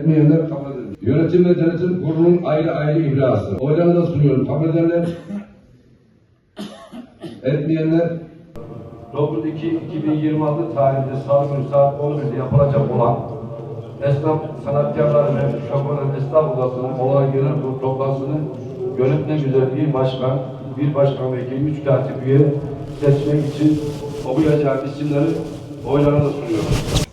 etmeyenler kabul edilir. Yönetim ve denetim kurulunun ayrı ayrı ibrası. Oylarına sunuyorum. Kabul edenler, etmeyenler 9-2-2026 tarihinde salı günü saat 11'de yapılacak olan esnaf sanatkarları ve şoförlerin esnaf odasının olay genel kurulu toplantısını yönetmek üzere bir başkan, bir başkan vekili, üç katip üye seçmek için okuyacağım isimleri oylarına sunuyorum.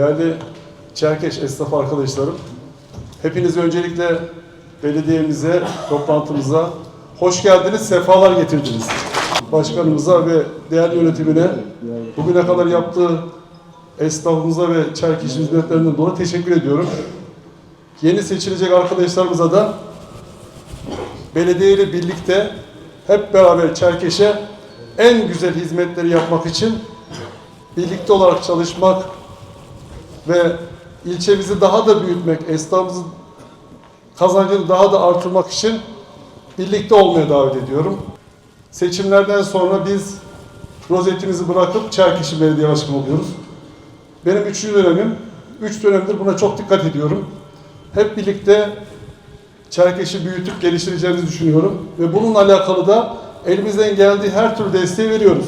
Değerli Çerkeş esnaf arkadaşlarım, hepiniz öncelikle belediyemize, toplantımıza hoş geldiniz, sefalar getirdiniz. Başkanımıza ve değerli yönetimine bugüne kadar yaptığı esnafımıza ve Çerkeş hizmetlerinden dolayı teşekkür ediyorum. Yeni seçilecek arkadaşlarımıza da belediye ile birlikte hep beraber Çerkeş'e en güzel hizmetleri yapmak için birlikte olarak çalışmak ve ilçemizi daha da büyütmek, esnafımızın kazancını daha da artırmak için birlikte olmaya davet ediyorum. Seçimlerden sonra biz rozetimizi bırakıp Çerkeşi Belediye Başkanı oluyoruz. Benim üçüncü dönemim, üç dönemdir buna çok dikkat ediyorum. Hep birlikte Çerkeş'i büyütüp geliştireceğimizi düşünüyorum. Ve bununla alakalı da elimizden geldiği her türlü desteği veriyoruz.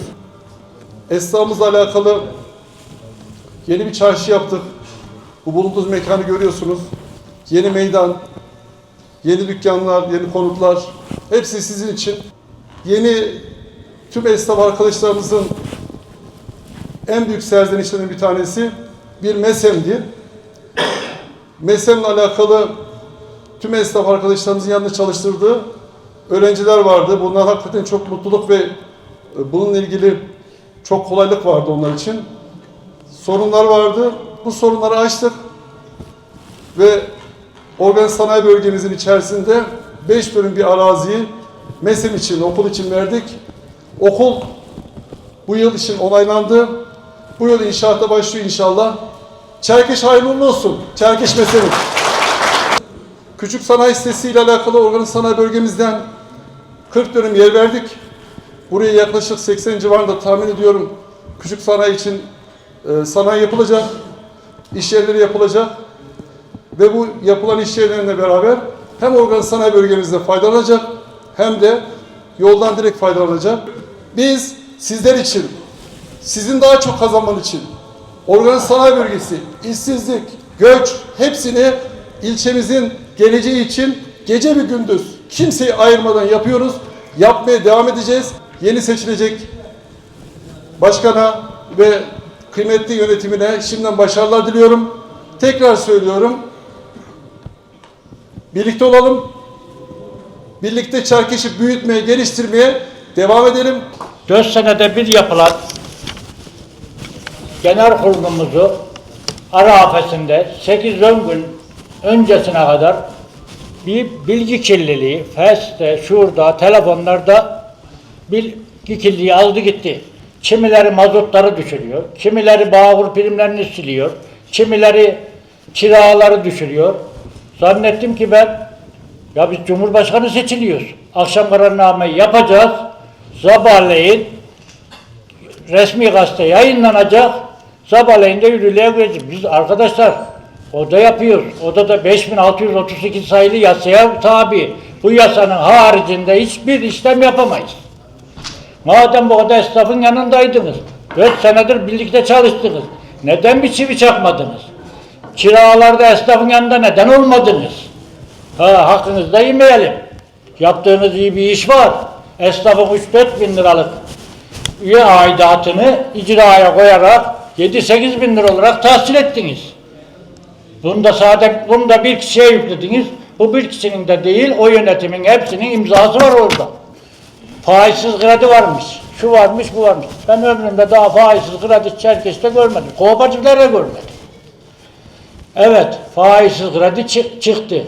Esnafımızla alakalı Yeni bir çarşı yaptık. Bu bulunduğumuz mekanı görüyorsunuz. Yeni meydan, yeni dükkanlar, yeni konutlar. Hepsi sizin için. Yeni tüm esnaf arkadaşlarımızın en büyük serzenişlerinden bir tanesi bir MESEM'di. MESEM'le alakalı tüm esnaf arkadaşlarımızın yanında çalıştırdığı öğrenciler vardı. Bunlar hakikaten çok mutluluk ve bununla ilgili çok kolaylık vardı onlar için sorunlar vardı. Bu sorunları açtık ve organ sanayi bölgemizin içerisinde 5 dönüm bir araziyi MESEM için, okul için verdik. Okul bu yıl için onaylandı. Bu yıl inşaata başlıyor inşallah. Çerkeş hayırlı olsun. Çerkeş MESEM'i. Küçük sanayi sitesiyle alakalı organ sanayi bölgemizden 40 dönüm yer verdik. Buraya yaklaşık 80 civarında tahmin ediyorum küçük sanayi için e, sanayi yapılacak, iş yerleri yapılacak ve bu yapılan iş yerlerine beraber hem organ sanayi bölgemizde faydalanacak hem de yoldan direkt faydalanacak. Biz sizler için, sizin daha çok kazanman için organ sanayi bölgesi, işsizlik, göç hepsini ilçemizin geleceği için gece bir gündüz kimseyi ayırmadan yapıyoruz. Yapmaya devam edeceğiz. Yeni seçilecek başkana ve kıymetli yönetimine şimdiden başarılar diliyorum. Tekrar söylüyorum. Birlikte olalım. Birlikte Çerkeş'i büyütmeye, geliştirmeye devam edelim. 4 senede bir yapılan genel kurulumuzu ara afetinde 8-10 gün öncesine kadar bir bilgi kirliliği, Face'te, şurada, telefonlarda bilgi kirliliği aldı gitti. Kimileri mazotları düşürüyor, kimileri bağkur primlerini siliyor, kimileri kiraları düşürüyor. Zannettim ki ben, ya biz Cumhurbaşkanı seçiliyoruz. Akşam kararnameyi yapacağız. Sabahleyin resmi gazete yayınlanacak. Sabahleyin de yürürlüğe girecek. Biz arkadaşlar oda yapıyoruz. Odada 5638 sayılı yasaya tabi. Bu yasanın haricinde hiçbir işlem yapamayız. Madem bu kadar esnafın yanındaydınız, 4 senedir birlikte çalıştınız. Neden bir çivi çakmadınız? Kiralarda esnafın yanında neden olmadınız? Ha, hakkınızda yemeyelim. Yaptığınız iyi bir iş var. Esnafın 3-4 bin liralık üye aidatını icraya koyarak 7-8 bin lira olarak tahsil ettiniz. Bunda sade, bunda bir kişiye yüklediniz. Bu bir kişinin de değil, o yönetimin hepsinin imzası var orada. Faizsiz kredi varmış. Şu varmış, bu varmış. Ben ömrümde daha faizsiz kredi Çerkeş'te görmedim. Kooperatiflerde görmedim. Evet, faizsiz kredi çı- çıktı.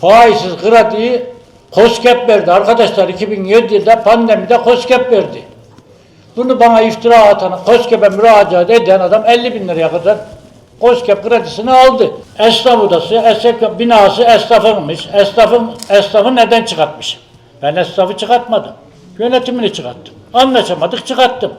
Faizsiz krediyi KOSGEB verdi. Arkadaşlar 2007'de pandemide KOSGEB verdi. Bunu bana iftira atan, KOSGEB'e müracaat eden adam 50 bin liraya kadar KOSGEB kredisini aldı. Esnaf odası, esnaf binası esnafınmış. Esnafın, esnafı neden çıkartmış? Ben esnafı çıkartmadım. Yönetimini çıkarttım. Anlaşamadık çıkarttım.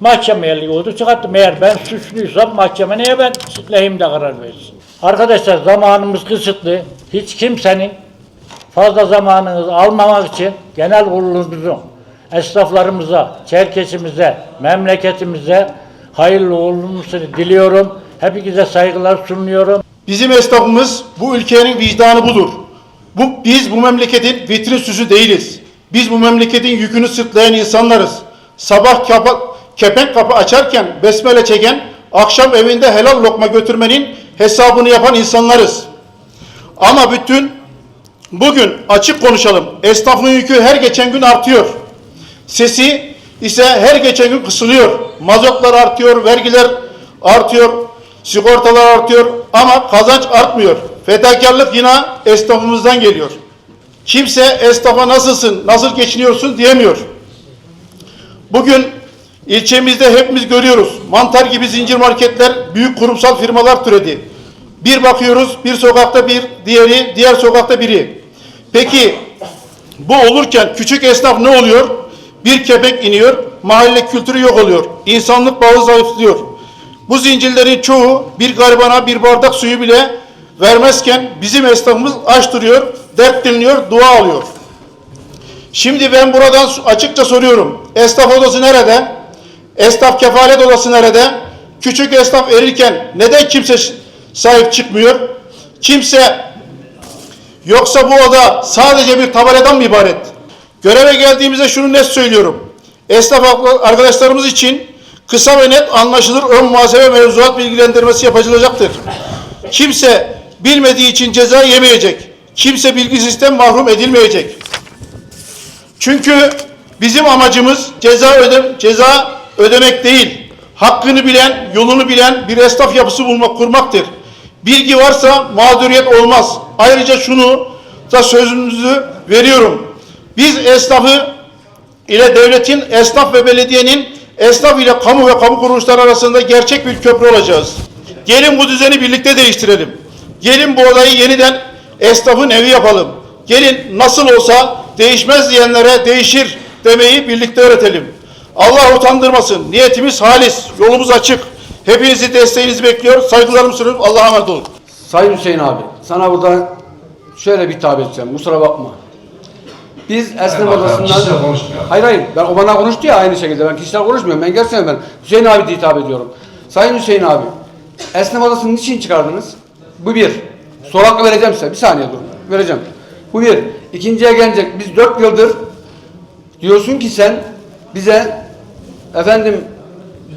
Mahkemeye oldu çıkarttım. Eğer ben suçluysam mahkeme neye ben lehimde karar versin. Arkadaşlar zamanımız kısıtlı. Hiç kimsenin fazla zamanınızı almamak için genel kurulumuzun esnaflarımıza, Çerkesimize, memleketimize hayırlı olmasını diliyorum. Hepinize saygılar sunuyorum. Bizim esnafımız bu ülkenin vicdanı budur. Bu, biz bu memleketin vitrin süsü değiliz. Biz bu memleketin yükünü sırtlayan insanlarız. Sabah kapa, kepenk kapı açarken besmele çeken, akşam evinde helal lokma götürmenin hesabını yapan insanlarız. Ama bütün bugün açık konuşalım. Esnafın yükü her geçen gün artıyor. Sesi ise her geçen gün kısılıyor. Mazotlar artıyor, vergiler artıyor, sigortalar artıyor ama kazanç artmıyor. Fedakarlık yine esnafımızdan geliyor. Kimse esnafa nasılsın, nasıl geçiniyorsun diyemiyor. Bugün ilçemizde hepimiz görüyoruz. Mantar gibi zincir marketler, büyük kurumsal firmalar türedi. Bir bakıyoruz, bir sokakta bir, diğeri, diğer sokakta biri. Peki bu olurken küçük esnaf ne oluyor? Bir kepek iniyor, mahalle kültürü yok oluyor. İnsanlık bağı zayıflıyor. Bu zincirlerin çoğu bir garibana bir bardak suyu bile vermezken bizim esnafımız aç duruyor, dert dinliyor, dua alıyor. Şimdi ben buradan açıkça soruyorum. Esnaf odası nerede? Esnaf kefalet odası nerede? Küçük esnaf erirken neden kimse sahip çıkmıyor? Kimse Yoksa bu oda sadece bir tabeladan mı ibaret? Göreve geldiğimizde şunu net söylüyorum. Esnaf arkadaşlarımız için kısa ve net anlaşılır ön muhasebe mevzuat bilgilendirmesi yapılacaktır. Kimse bilmediği için ceza yemeyecek. Kimse bilgi sistem mahrum edilmeyecek. Çünkü bizim amacımız ceza öde ceza ödemek değil. Hakkını bilen, yolunu bilen bir esnaf yapısı bulmak, kurmaktır. Bilgi varsa mağduriyet olmaz. Ayrıca şunu da sözümüzü veriyorum. Biz esnafı ile devletin, esnaf ve belediyenin esnaf ile kamu ve kamu kuruluşları arasında gerçek bir köprü olacağız. Gelin bu düzeni birlikte değiştirelim. Gelin bu olayı yeniden esnafın evi yapalım. Gelin nasıl olsa değişmez diyenlere değişir demeyi birlikte öğretelim. Allah utandırmasın. Niyetimiz halis. Yolumuz açık. Hepinizi desteğinizi bekliyor. Saygılarımı sunuyorum. Allah'a emanet olun. Sayın Hüseyin abi, sana burada şöyle bir hitap edeceğim, kusura bakma. Biz esnaf odasından... Hayır hayır, ben o bana konuştu ya aynı şekilde, ben kişisel konuşmuyorum, ben gerçekten ben Hüseyin abi diye hitap ediyorum. Sayın Hüseyin abi, esnaf odasını niçin çıkardınız? Bu bir. Soru hakkı vereceğim size, bir saniye durun, vereceğim. Bu bir. İkinciye gelecek, biz dört yıldır diyorsun ki sen bize efendim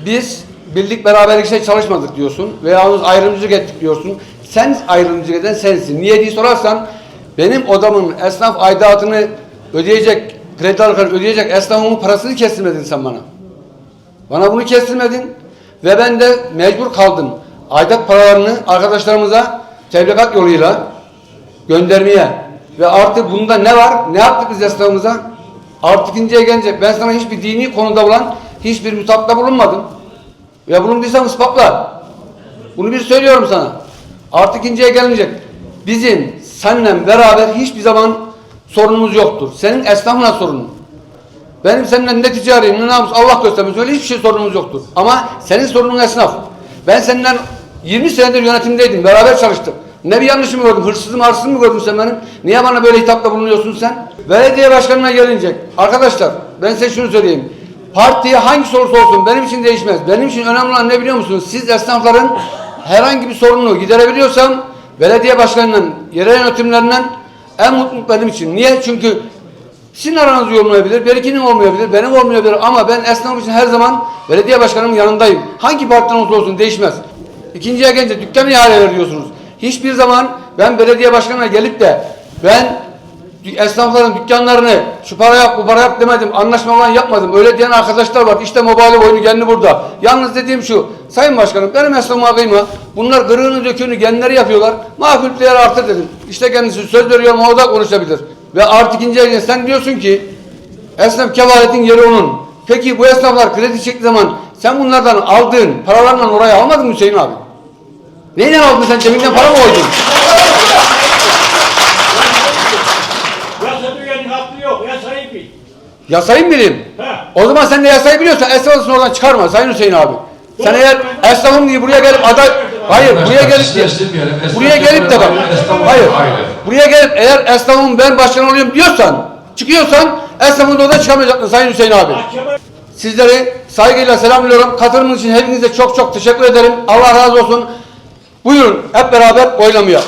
biz birlik beraberlik işte çalışmadık diyorsun veya ayrımcılık ettik diyorsun. Sen ayrımcılık eden sensin. Niye diye sorarsan benim odamın esnaf aidatını ödeyecek, kredi alırken ödeyecek esnafımın parasını kestirmedin sen bana. Bana bunu kestirmedin ve ben de mecbur kaldım. Aidat paralarını arkadaşlarımıza tebligat yoluyla göndermeye ve artık bunda ne var? Ne yaptık biz esnafımıza? Artık ikinciye gelince ben sana hiçbir dini konuda olan hiçbir mütabakta bulunmadım. Ya bulunduysam ispatla. Bunu bir söylüyorum sana. Artık ikinciye gelinecek. Bizim seninle beraber hiçbir zaman sorunumuz yoktur. Senin esnafına sorunun. Benim seninle ne ticariyim ne namus Allah göstermez öyle hiçbir şey sorunumuz yoktur. Ama senin sorunun esnaf. Ben senden 20 senedir yönetimdeydim. Beraber çalıştık. Ne bir yanlışımı gördüm? Hırsızım, arsızım mı gördün sen benim? Niye bana böyle hitapta bulunuyorsun sen? Belediye başkanına gelinecek. Arkadaşlar ben size şunu söyleyeyim. Parti hangi olursa olsun benim için değişmez. Benim için önemli olan ne biliyor musunuz? Siz esnafların herhangi bir sorununu giderebiliyorsam belediye başkanının, yerel yönetimlerinden en mutlu benim için. Niye? Çünkü sizin aranız olmayabilir, belkinin olmayabilir, benim olmayabilir ama ben esnaf için her zaman belediye başkanımın yanındayım. Hangi partiden olursa olsun değişmez. İkinciye gelince dükkan ihale veriyorsunuz. Hiçbir zaman ben belediye başkanına gelip de ben esnafların dükkanlarını şu para yap bu para yap demedim. Anlaşma falan yapmadım. Öyle diyen arkadaşlar var. İşte mobile oyunu kendi burada. Yalnız dediğim şu. Sayın Başkanım benim esnafıma kıyma. Bunlar kırığını döküğünü kendileri yapıyorlar. Makul değer artır dedim. İşte kendisi söz veriyorum orada konuşabilir. Ve artık ikinci sen diyorsun ki esnaf kefaletin yeri onun. Peki bu esnaflar kredi çektiği zaman sen bunlardan aldığın paralarla oraya almadın mı Hüseyin abi? Neyle aldın sen cebinden para mı koydun? Burası dünyanın hakkı Yasayı mı bileyim? O zaman sen de yasayı biliyorsan esnaf odasını oradan çıkarma Sayın Hüseyin abi. Sen eğer esnafım diye buraya gelip aday... Hayır buraya gelip. Esnaf buraya gelip de bak. Hayır. Buraya gelip eğer esnafım ben başkan oluyorum diyorsan çıkıyorsan esnafın da oradan çıkamayacaksın Sayın Hüseyin abi. Sizleri saygıyla selamlıyorum. Katılımınız için hepinize çok çok teşekkür ederim. Allah razı olsun. Buyurun hep beraber oylamaya.